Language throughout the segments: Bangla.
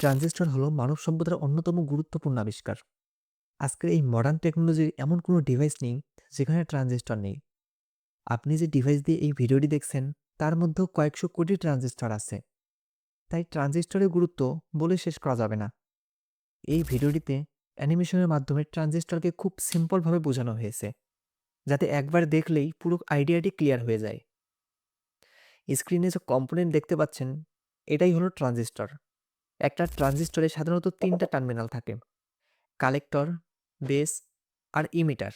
ট্রানজিস্টর হলো মানব সভ্যতার অন্যতম গুরুত্বপূর্ণ আবিষ্কার। আজকের এই মডার্ন টেকনোলজির এমন কোনো ডিভাইস নেই যেখানে ট্রানজিস্টর নেই। আপনি যে ডিভাইস দিয়ে এই ভিডিওটি দেখছেন, তার মধ্যেও কয়েকশো কোটি ট্রানজিস্টর আছে। তাই ট্রানজিস্টরের গুরুত্ব বলে শেষ করা যাবে না। এই ভিডিওটিতে অ্যানিমেশনের মাধ্যমে ট্রানজিস্টরকে খুব সিম্পলভাবে বোঝানো হয়েছে, যাতে একবার দেখলেই পুরো আইডিয়াটি ক্লিয়ার হয়ে যায়। স্ক্রিনে যে কম্পোনেন্ট দেখতে পাচ্ছেন, এটাই হলো ট্রানজিস্টর। একটা ট্রানজিস্টরে সাধারণত তিনটা টার্মিনাল থাকে। কালেক্টর, বেস আর ইমিটার।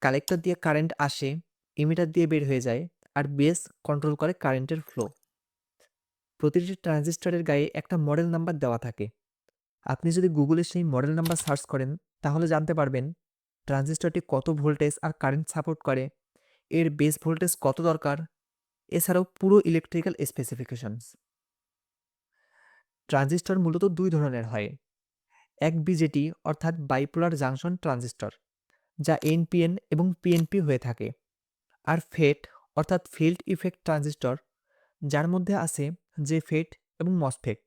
কালেক্টর দিয়ে কারেন্ট আসে, ইমিটার দিয়ে বের হয়ে যায় আর বেস কন্ট্রোল করে কারেন্টের ফ্লো। প্রতিটি ট্রানজিস্টরের গায়ে একটা মডেল নাম্বার দেওয়া থাকে। আপনি যদি গুগলে সেই মডেল নাম্বার সার্চ করেন, তাহলে জানতে পারবেন ট্রানজিস্টরটি কত ভোল্টেজ আর কারেন্ট সাপোর্ট করে, এর বেস ভোল্টেজ কত দরকার, এছাড়াও পুরো ইলেকট্রিক্যাল স্পেসিফিকেশনস। ট্রানজিস্টর মূলত দুই ধরনের হয়। এক বিজেটি অর্থাৎ বাইপোলার জাংশন ট্রানজিস্টর, যা এনপিএন এবং পিএনপি হয়ে থাকে, আর ফেট, অর্থাৎ ফিল্ড ইফেক্ট ট্রানজিস্টর, যার মধ্যে আছে যে ফেট এবং মসফেট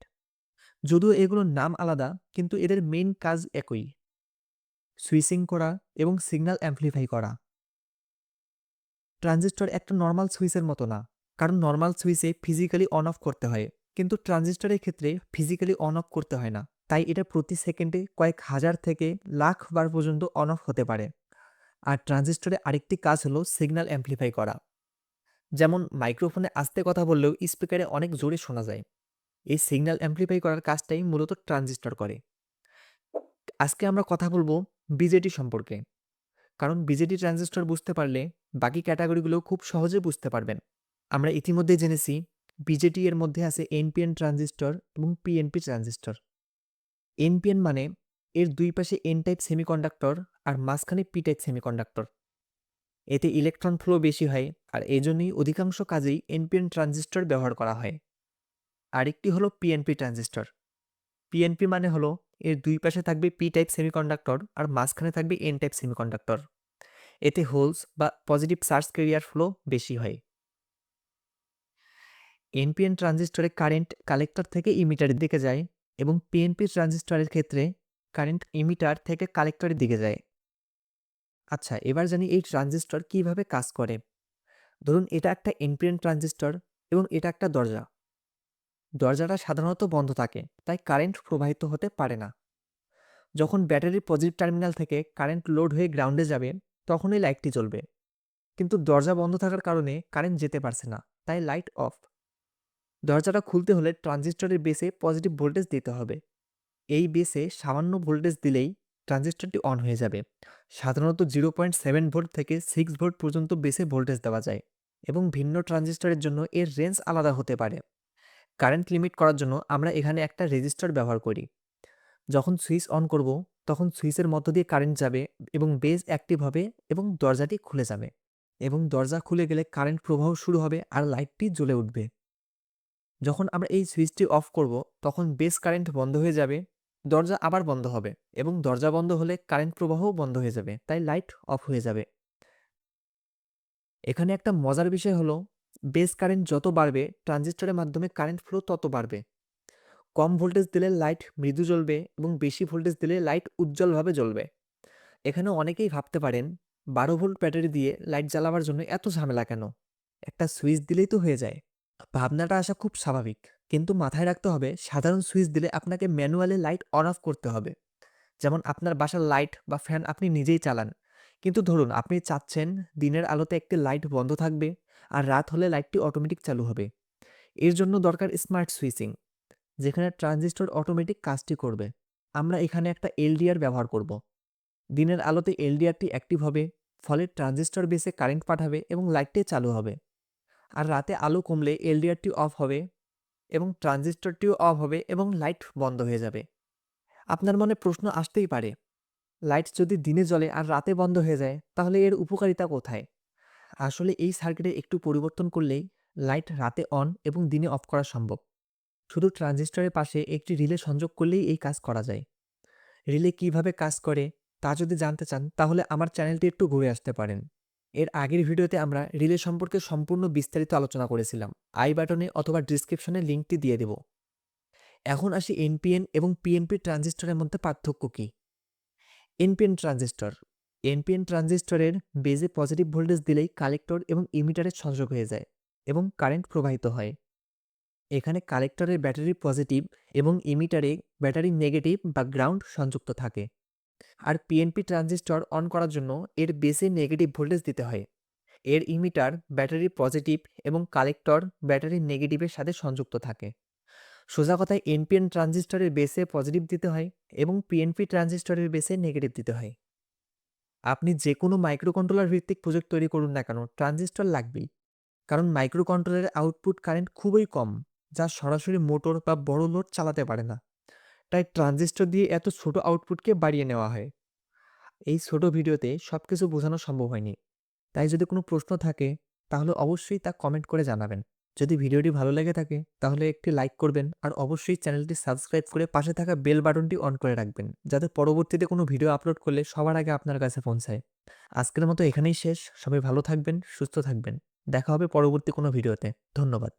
যদিও এগুলোর নাম আলাদা, কিন্তু এদের মেইন কাজ একই। সুইচিং করা এবং সিগন্যাল অ্যাম্পলিফাই করা। ট্রানজিস্টর একটা নর্মাল সুইচের মতো না, কারণ নর্মাল সুইচে ফিজিক্যালি অন অফ করতে হয়। কিন্তু ট্রানজিস্টরের ক্ষেত্রে ফিজিক্যালি অন অফ করতে হয় না। তাই এটা প্রতি সেকেন্ডে কয়েক হাজার থেকে লাখ বার পর্যন্ত অন অফ হতে পারে। আর ট্রানজিস্টরে আরেকটি কাজ হলো সিগন্যাল অ্যাম্পলিফাই করা। যেমন মাইক্রোফোনে আস্তে কথা বললেও স্পিকারে অনেক জোরে শোনা যায়। এই সিগন্যাল অ্যাম্পলিফাই করার কাজটাই মূলত ট্রানজিস্টর করে। আজকে আমরা কথা বলব বিজেটি সম্পর্কে। কারণ বিজেটি ট্রানজিস্টর বুঝতে পারলে বাকি ক্যাটাগরিগুলো খুব সহজে বুঝতে পারবেন। আমরা ইতিমধ্যে জেনেছি বিজেটি এর মধ্যে আছে এনপিএন ট্রানজিস্টর এবং পিএনপি ট্রানজিস্টর এনপিএন মানে এর দুই পাশে এন টাইপ সেমিকন্ডাক্টর আর মাঝখানে পি টাইপ সেমিকন্ডাক্টর এতে ইলেকট্রন ফ্লো বেশি হয় আর এই জন্যই অধিকাংশ কাজেই এনপিএন ট্রানজিস্টর ব্যবহার করা হয়। আরেকটি হলো পিএনপি ট্রানজিস্টর পিএনপি মানে হলো এর দুই পাশে থাকবে পি টাইপ সেমিকন্ডাক্টর আর মাঝখানে থাকবে এন টাইপ সেমিকন্ডাক্টর এতে হোলস বা পজিটিভ চার্জ ক্যারিয়ার ফ্লো বেশি হয়। এনপিএন ট্রানজিস্টরে কারেন্ট কালেক্টর থেকে ইমিটারের দিকে যায় এবং পিএনপি ট্রানজিস্টরের ক্ষেত্রে কারেন্ট ইমিটার থেকে কালেক্টরের দিকে যায়। আচ্ছা এবার জানি এই ট্রানজিস্টর কীভাবে কাজ করে? ধরুন, এটা একটা এনপিএন ট্রানজিস্টর এবং এটা একটা দরজা। দরজাটা সাধারণত বন্ধ থাকে, তাই কারেন্ট প্রবাহিত হতে পারে না। যখন ব্যাটারির পজিটিভ টার্মিনাল থেকে কারেন্ট লোড হয়ে গ্রাউন্ডে যাবে, তখনই লাইটটি জ্বলবে। কিন্তু দরজা বন্ধ থাকার কারণে কারেন্ট যেতে পারছে না, তাই লাইট অফ দরজাটা খুলতে হলে ট্রানজিস্টরের বেসে পজিটিভ ভোল্টেজ দিতে হবে। এই বেসে সামান্য ভোল্টেজ দিলেই ট্রানজিস্টরটি অন হয়ে যাবে। সাধারণত জিরো পয়েন্ট সেভেন ভোল্ট থেকে সিক্স ভোল্ট পর্যন্ত বেসে ভোল্টেজ দেওয়া যায় এবং ভিন্ন ট্রানজিস্টরের জন্য এর রেঞ্জ আলাদা হতে পারে। কারেন্ট লিমিট করার জন্য আমরা এখানে একটা রেজিস্টার ব্যবহার করি। যখন সুইচ অন করব, তখন সুইচের মধ্য দিয়ে কারেন্ট যাবে এবং বেস অ্যাক্টিভ হবে এবং দরজাটি খুলে যাবে এবং দরজা খুলে গেলে কারেন্ট প্রবাহ শুরু হবে আর লাইটটি জ্বলে উঠবে। যখন আমরা এই সুইচটি অফ করব, তখন বেস কারেন্ট বন্ধ হয়ে যাবে, দরজা আবার বন্ধ হবে এবং দরজা বন্ধ হলে কারেন্ট প্রবাহও বন্ধ হয়ে যাবে, তাই লাইট অফ হয়ে যাবে। এখানে একটা মজার বিষয় হলো, বেস কারেন্ট যত বাড়বে, ট্রানজিস্টরের মাধ্যমে কারেন্ট ফ্লো তত বাড়বে। কম ভোল্টেজ দিলে লাইট মৃদু জ্বলবে এবং বেশি ভোল্টেজ দিলে লাইট উজ্জ্বলভাবে জ্বলবে। এখানে অনেকেই ভাবতে পারেন, বারো ভোল্ট ব্যাটারি দিয়ে লাইট জ্বালাবার জন্য এত ঝামেলা কেন? একটা সুইচ দিলেই তো হয়ে যায়। ভাবনাটা আসা খুব স্বাভাবিক। কিন্তু মাথায় রাখতে হবে, সাধারণ সুইচ দিলে আপনাকে ম্যানুয়ালি লাইট অন অফ করতে হবে। যেমন আপনার বাসার লাইট বা ফ্যান আপনি নিজেই চালান। কিন্তু ধরুন, আপনি চাচ্ছেন দিনের আলোতে একটি লাইট বন্ধ থাকবে আর রাত হলে লাইটটি অটোমেটিক চালু হবে। এর জন্য দরকার স্মার্ট সুইচিং, যেখানে ট্রানজিস্টর অটোমেটিক কাজটি করবে। আমরা এখানে একটা এলডিআর ব্যবহার করব। দিনের আলোতে এলডিআরটি অ্যাক্টিভ হবে, ফলে ট্রানজিস্টর বেসে কারেন্ট পাঠাবে এবং লাইটটি চালু হবে। আর রাতে আলো কমলে এলডিআরটি অফ হবে এবং ট্রানজিস্টরটিও অফ হবে এবং লাইট বন্ধ হয়ে যাবে। আপনার মনে প্রশ্ন আসতেই পারে, লাইট যদি দিনে জ্বলে আর রাতে বন্ধ হয়ে যায়, তাহলে এর উপকারিতা কোথায়? আসলে এই সার্কিটে একটু পরিবর্তন করলেই লাইট রাতে অন এবং দিনে অফ করা সম্ভব। শুধু ট্রানজিস্টরের পাশে একটি রিলে সংযোগ করলেই এই কাজ করা যায়। রিলে কীভাবে কাজ করে তা যদি জানতে চান, তাহলে আমার চ্যানেলটি একটু ঘুরে আসতে পারেন। এর আগের ভিডিওতে আমরা রিলে সম্পর্কে সম্পূর্ণ বিস্তারিত আলোচনা করেছিলাম। আই বাটনে অথবা ডিসক্রিপশনে লিঙ্কটি দিয়ে দেব। এখন আসি এনপিএন এবং পিএনপি ট্রানজিস্টরের মধ্যে পার্থক্য কী? NPN transistor. এনপিএন ট্রানজিস্টরের বেজে পজিটিভ ভোল্টেজ দিলেই কালেক্টর এবং ইমিটারের সংযোগ হয়ে যায় এবং কারেন্ট প্রবাহিত হয়। এখানে কালেক্টরের ব্যাটারি পজিটিভ এবং ইমিটারে ব্যাটারি নেগেটিভ বা গ্রাউন্ড সংযুক্ত থাকে। আর পিএনপি ট্রানজিস্টর অন করার জন্য এর বেসে নেগেটিভ ভোল্টেজ দিতে হয়। এর ইমিটার ব্যাটারি পজিটিভ এবং কালেক্টর ব্যাটারি নেগেটিভের সাথে সংযুক্ত থাকে। সোজা কথায় এনপিএন ট্রানজিস্টরের বেসে পজিটিভ দিতে হয় এবং পিএনপি ট্রানজিস্টরের বেসে নেগেটিভ দিতে হয়। আপনি যে কোনো মাইক্রোকন্ট্রোলার ভিত্তিক প্রজেক্ট তৈরি করুন না কেন ট্রানজিস্টর লাগবেই। কারণ মাইক্রোকন্ট্রোলারের আউটপুট কারেন্ট খুবই কম, যা সরাসরি মোটর বা বড় লোড চালাতে পারে না। তাই ট্রানজিস্টর দিয়ে এত ছোট আউটপুটকে বাড়িয়ে নেওয়া হয়। এই ছোট ভিডিওতে সব কিছু বোঝানো সম্ভব হয়নি। তাই যদি কোনো প্রশ্ন থাকে, তাহলে অবশ্যই তা কমেন্ট করে জানাবেন। যদি ভিডিওটি ভালো লেগে থাকে, তাহলে একটি লাইক করবেন আর অবশ্যই চ্যানেলটি সাবস্ক্রাইব করে পাশে থাকা বেল বাটনটি অন করে রাখবেন, যাতে পরবর্তীতে কোনো ভিডিও আপলোড করলে সবার আগে আপনার কাছে পৌঁছায়। আজকের মতো এখানেই শেষ। সবাই ভালো থাকবেন, সুস্থ থাকবেন। দেখা হবে পরবর্তী কোনো ভিডিওতে। ধন্যবাদ।